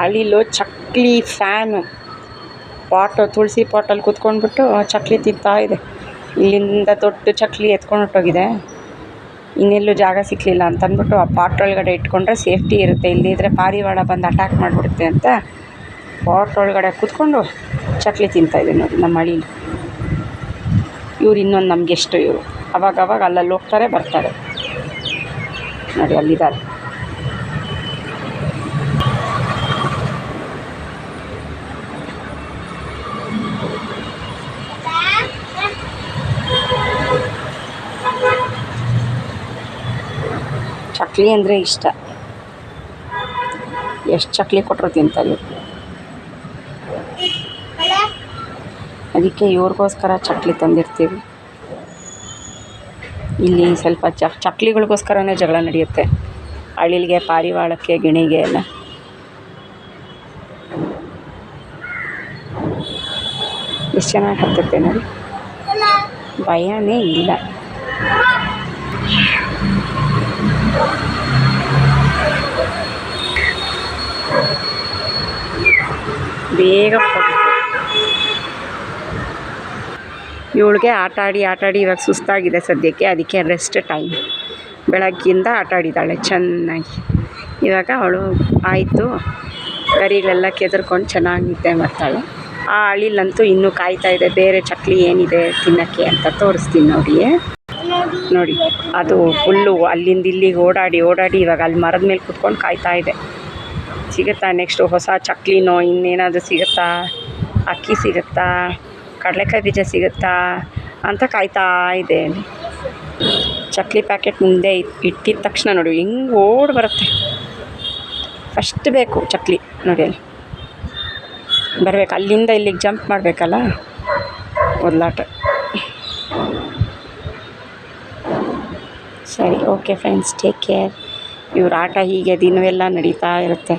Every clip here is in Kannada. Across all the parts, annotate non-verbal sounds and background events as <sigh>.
ಹಳ್ಳಿಲೋ ಚಕ್ಲಿ ಫ್ಯಾನು. ಪಾಟು, ತುಳಸಿ ಪಾಟಲ್ಲಿ ಕೂತ್ಕೊಂಡ್ಬಿಟ್ಟು ಚಕ್ಲಿ ತಿಂತಾ ಇದೆ. ಇಲ್ಲಿಂದ ದೊಡ್ಡ ಚಕ್ಲಿ ಎತ್ಕೊಂಡು ಹೊಟ್ಟೋಗಿದೆ ಇನ್ನೆಲ್ಲೂ ಜಾಗ ಸಿಕ್ಕಲಿಲ್ಲ ಅಂತಂದ್ಬಿಟ್ಟು ಆ ಪಾಟ್ ಒಳಗಡೆ ಇಟ್ಕೊಂಡ್ರೆ ಸೇಫ್ಟಿ ಇರುತ್ತೆ. ಇಲ್ಲದಿದ್ದರೆ ಪಾರಿವಾಳ ಬಂದು ಅಟ್ಯಾಕ್ ಮಾಡಿಬಿಡುತ್ತೆ ಅಂತ ಪಾಟ್ ಒಳಗಡೆ ಕೂತ್ಕೊಂಡು ಚಕ್ಲಿ ತಿಂತಾಯಿದೆ ನೋಡಿ ನಮ್ಮ ಹಳ್ಳಿಲಿ ಇವ್ರು ಇನ್ನೊಂದು ನಮ್ಗೆ ಎಷ್ಟು ಇವರು. ಅವಾಗವಾಗ ಅಲ್ಲಲ್ಲಿ ಹೋಗ್ತಾರೆ, ಬರ್ತಾರೆ. ನೋಡಿ ಅಲ್ಲಿದ್ದಾರೆ. ಚಕ್ಲಿ ಅಂದರೆ ಇಷ್ಟ. ಎಷ್ಟು ಚಕ್ಲಿ ಕೊಟ್ಟರು ತಿಂತಾರೆ ಅದಕ್ಕೆ ಇವ್ರಿಗೋಸ್ಕರ ಚಕ್ಲಿ ತಂದಿರ್ತೀವಿ. ಇಲ್ಲಿ ಸ್ವಲ್ಪ ಚಕ್ ಚಕ್ಲಿಗಳಿಗೋಸ್ಕರನೇ ಜಗಳ ನಡೆಯುತ್ತೆ. ಅಳಿಲಿಗೆ, ಪಾರಿವಾಳಕ್ಕೆ, ಗಿಣಿಗೆ ಎಲ್ಲ. ಎಷ್ಟು ಚೆನ್ನಾಗಿ ಹತ್ತಿರ್ತೇನೆ ಭಯನೇ ಇಲ್ಲ. ಬೇಗ ಇವಳಿಗೆ ಆಟ ಆಡಿ ಆಟ ಆಡಿ ಇವಾಗ ಸುಸ್ತಾಗಿದೆ ಸದ್ಯಕ್ಕೆ. ಅದಕ್ಕೆ ರೆಸ್ಟ್ ಟೈಮ್ ಬೆಳಗ್ಗಿಂದ ಆಟ ಆಡಿದ್ದಾಳೆ ಚೆನ್ನಾಗಿ. ಇವಾಗ ಅವಳು ಆಯಿತು. ಗರಿಗಳೆಲ್ಲ ಕೆದರ್ಕೊಂಡು ಚೆನ್ನಾಗಿದೆ ನಿದ್ದೆ ಆ ಅಳಿಲಂತೂ ಇನ್ನೂ ಕಾಯ್ತಾ ಇದೆ. ಬೇರೆ ಚಕ್ಲಿ ಏನಿದೆ ತಿನ್ನೋಕ್ಕೆ ಅಂತ ತೋರಿಸ್ತೀನಿ ನೋಡಿ ನೋಡಿ, ಅದು ಫುಲ್ಲು ಅಲ್ಲಿಂದ ಇಲ್ಲಿಗೆ ಓಡಾಡಿ ಓಡಾಡಿ ಇವಾಗ ಅಲ್ಲಿ ಮರದ ಮೇಲೆ ಕುತ್ಕೊಂಡು ಕಾಯ್ತಾ ಇದೆ. ಸಿಗುತ್ತಾ ನೆಕ್ಸ್ಟು ಹೊಸ ಚಕ್ಲಿನೋ ಇನ್ನೇನಾದರೂ ಸಿಗುತ್ತಾ? ಅಕ್ಕಿ ಸಿಗುತ್ತಾ? ಕಡಲೆಕಾಯಿ ಬೀಜ ಸಿಗುತ್ತಾ? ಅಂತ ಕಾಯ್ತಾ ಇದೆ. ಚಕ್ಲಿ ಪ್ಯಾಕೆಟ್ ಮುಂದೆ ಇಟ್- ಇಟ್ಟಿದ ತಕ್ಷಣ ನೋಡಿ, ಹೆಂಗೆ ಓಡ್ ಬರುತ್ತೆ. ಫಸ್ಟ್ ಬೇಕು ಚಕ್ಲಿ ನೋಡಿ ಅಲ್ಲಿ. ಬರಬೇಕು, ಅಲ್ಲಿಂದ ಇಲ್ಲಿಗೆ ಜಂಪ್ ಮಾಡಬೇಕಲ್ಲ? ಒದ್ಲಾಟ. ಸರಿ ಓಕೆ ಫ್ರೆಂಡ್ಸ್ ಟೇಕ್ ಕೇರ್ ಇವ್ರ ಆಟ ಹೀಗೆ ದಿನವೆಲ್ಲ ನಡೀತಾ ಇರುತ್ತೆ.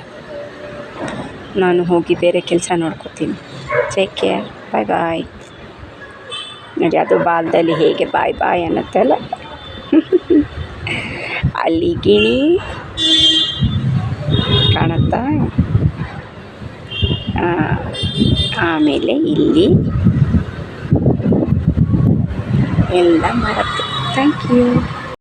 ನಾನು ಹೋಗಿ ಬೇರೆ ಕೆಲಸ ನೋಡ್ಕೋತೀನಿ. ಟೇಕ್ ಕೇರ್ ಬಾಯ್ ಬಾಯ್ ನೋಡಿ, ಅದು ಬಾಲ್ದಲ್ಲಿ ಹೇಗೆ ಬಾಯ್ ಬಾಯ್ ಅನ್ನತ್ತಲ್ಲ. <laughs> ಅಲ್ಲಿ ಗಿಣಿ ಕಾಣುತ್ತಾ? ಆಮೇಲೆ ಇಲ್ಲಿ ಎಲ್ಲ ಮರತ್ತು ಥ್ಯಾಂಕ್ ಯು